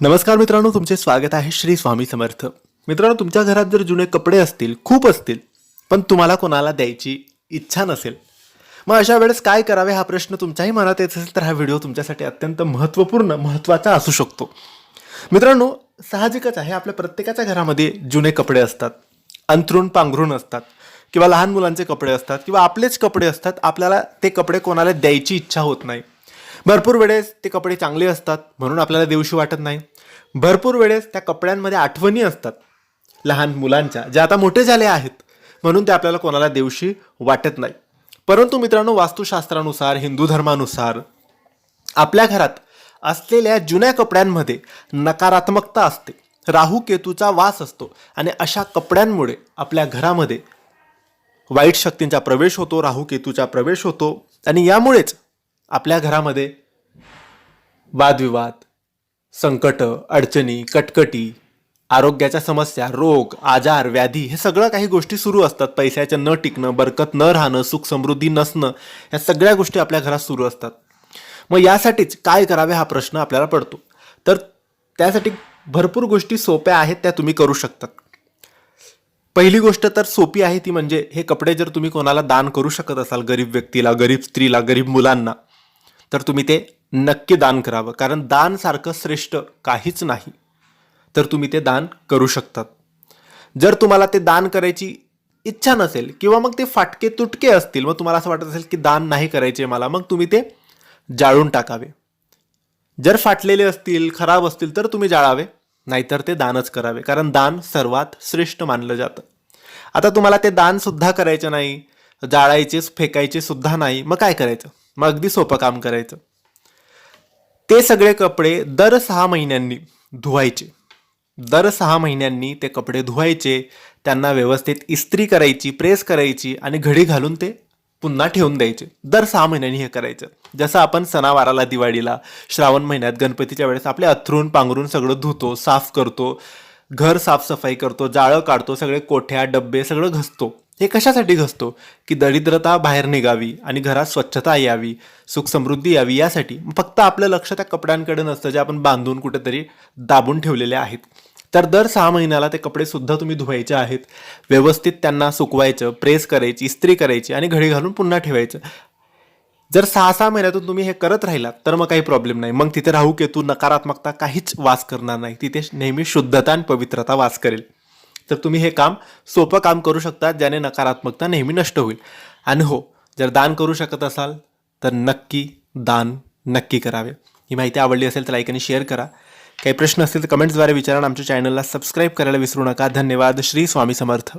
नमस्कार मित्रांनो तुमचे स्वागत आहे श्री स्वामी समर्थ. मित्रांनो तुमच्या घरात जर जुने कपडे असतील खूप असतील पण तुम्हाला कोणाला द्यायची इच्छा नसेल मग अशा वेळेस काय करावे हा प्रश्न तुमच्याही मनात येत असेल तर हा व्हिडिओ तुमच्यासाठी अत्यंत महत्त्वपूर्ण महत्त्वाचा असू शकतो. मित्रांनो साहजिकच आहे आपल्या प्रत्येकाच्या घरामध्ये जुने कपडे असतात अंथरूण पांघरूण असतात किंवा लहान मुलांचे कपडे असतात किंवा आपलेच कपडे असतात आपल्याला ते कपडे कोणाला द्यायची इच्छा होत नाही. भरपूर वेळेस ते कपडे चांगले असतात म्हणून आपल्याला देऊशी वाटत नाही. भरपूर वेळेस त्या कपड्यांमध्ये आठवणी असतात लहान मुलांच्या ज्या आता मोठे झाले आहेत म्हणून ते आपल्याला कोणाला देऊशी वाटत नाही. परंतु मित्रांनो वास्तुशास्त्रानुसार हिंदू धर्मानुसार आपल्या घरात असलेल्या जुन्या कपड्यांमध्ये नकारात्मकता असते. राहू केतूचा वास असतो आणि अशा कपड्यांमुळे आपल्या घरामध्ये वाईट शक्तींचा प्रवेश होतो राहू केतूचा प्रवेश होतो आणि यामुळेच आपल्या घरामध्ये. वादविवाद संकट अडचणी कटकटी आरोग्याच्या समस्या रोग आजार व्याधी हे सगळं काही गोष्टी सुरू असतात. पैशाच्या न टिकणं बरकत न राहणं सुख समृद्धी नसणं या सगळ्या गोष्टी आपल्या घरात सुरू असतात. मग यासाठीच काय करावे हा प्रश्न आपल्याला पडतो. तर त्यासाठी भरपूर गोष्टी सोप्या आहेत त्या तुम्ही करू शकतात. पहिली गोष्ट तर सोपी आहे ती म्हणजे हे कपडे जर तुम्ही कोणाला दान करू शकत असाल गरीब व्यक्तीला गरीब स्त्रीला गरीब मुलांना तर तुम्ही ते नक्की दान करावं. कारण दान सारखं श्रेष्ठ काहीच नाही. तर तुम्ही ते दान करू शकतात. जर तुम्हाला ते दान करायची इच्छा नसेल किंवा मग ते फाटके तुटके असतील मग तुम्हाला असं वाटत असेल की दान नाही करायचे मला मग तुम्ही ते जाळून टाकावे. जर फाटलेले असतील खराब असतील तर तुम्ही जाळावे. नाहीतर ते दानच करावे. कारण दान सर्वात श्रेष्ठ मानलं जातं. आता तुम्हाला ते दानसुद्धा करायचं नाही जाळायचेच फेकायचे सुद्धा नाही मग काय करायचं? मग अगदी सोपं काम करायचं. ते सगळे कपडे दर सहा महिन्यांनी धुवायचे. दर सहा महिन्यांनी ते कपडे धुवायचे त्यांना व्यवस्थित इस्त्री करायची प्रेस करायची आणि घडी घालून ते पुन्हा ठेवून द्यायचे. दर सहा महिन्यांनी हे करायचं. जसं आपण सणावाराला दिवाळीला श्रावण महिन्यात गणपतीच्या वेळेस आपले अथरून पांघरून सगळं धुतो साफ करतो घर साफसफाई करतो जाळं काढतो सगळे कोठ्या डब्बे सगळं घसतो. हे कशासाठी घसतो? की दरिद्रता बाहेर निघावी आणि घरात स्वच्छता यावी सुख समृद्धी यावी यासाठी फक्त आपलं लक्ष त्या कपड्यांकडे नसतं जे आपण बांधून कुठेतरी दाबून ठेवलेले आहेत. तर दर सहा महिन्याला ते कपडेसुद्धा तुम्ही धुवायचे आहेत. व्यवस्थित त्यांना सुकवायचं प्रेस करायची इस्त्री करायची आणि घडी घालून पुन्हा ठेवायचं. जर सहा सहा महिन्यातून तुम्ही हे करत राहिलात तर मग काही प्रॉब्लेम नाही. मग तिथे राहू केतू नकारात्मकता काहीच वास करणार नाही. तिथे नेहमी शुद्धता आणि पवित्रता वास करेल. तर तुम्ही हे काम सोपं काम करू शकता ज्याने नकारात्मकता नेहमी नष्ट होईल. आणि हो जर दान करू शकत असाल तर नक्की दान नक्की करावे. ही माहिती आवडली असेल तर लाईक आणि शेअर करा. काही प्रश्न असतील तर कमेंट्सद्वारे विचारा आमच्या चॅनलला सबस्क्राईब करायला विसरू नका. धन्यवाद. श्री स्वामी समर्थ.